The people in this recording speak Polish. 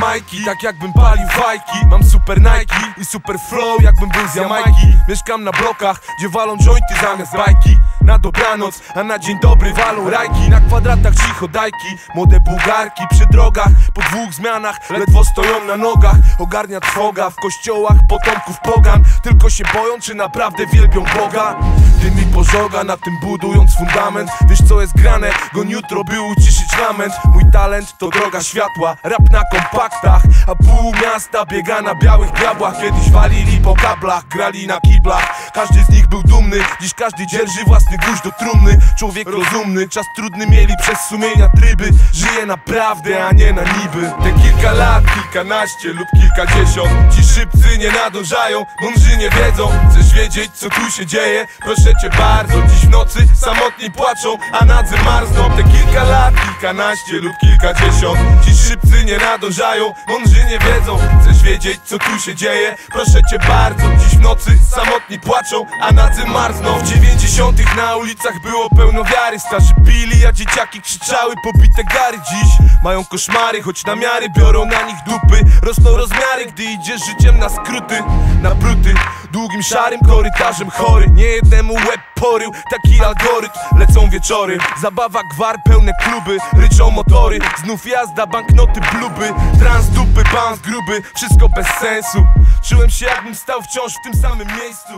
Jamajki Tak jakbym palił fajki. Mam super Nike i super flow jakbym był z Jamajki. Mieszkam na blokach, gdzie walą jointy zamiast bajki. Na dobranoc, a na dzień dobry walą rajki. Na kwadratach cicho dajki Młode bułgarki. Przy drogach Po dwóch zmianach ledwo stoją na nogach. Ogarnia trwoga w kościołach potomków pogan. Tylko się boją, czy naprawdę wielbią Boga. Dym i pożoga, na tym budując fundament. Wiesz co jest grane, goń jutro by uciszyć lament. Mój talent to droga światła, rap na kompaktach A pół miasta biega na białych diabłach Kiedyś walili po kablach, grali na kiblach. Każdy z nich był dumny, dziś każdy dzierży własny guź do trumny. Człowiek rozumny, czas trudny mieli przez sumienia tryby. Żyje naprawdę, a nie na niby. Te kilka lat, kilkanaście lub kilkadziesiąt. Ci szybcy nie nadążają, mądrzy nie wiedzą. Chcesz wiedzieć co tu się dzieje? Proszę cię bardzo Dziś w nocy samotni płaczą, a nadzy marzną. Te kilka lat, kilkanaście lub kilkadziesiąt. Ci szybcy nie nadążają, mądrzy nie wiedzą. Chcesz wiedzieć co tu się dzieje? Proszę cię bardzo Dziś w nocy samotni płaczą, a nadzy marzną. W dziewięćdziesiątych na ulicach było pełno wiary. Starzy pili, a dzieciaki krzyczały pobite gary. Dziś mają koszmary, choć na miary biorą na nich dupy. Rosną rozmiary, gdy idziesz życiem na skróty Na bruty, długim szarym korytarzem chory. Nie jednemu łeb porył, taki algorytm. Lecą wieczory, zabawa gwar, pełne kluby Ryczą motory, znów jazda, banknoty, bluby Trans dupy, bounce gruby, wszystko bez sensu. Czułem się jakbym stał wciąż w tym samym miejscu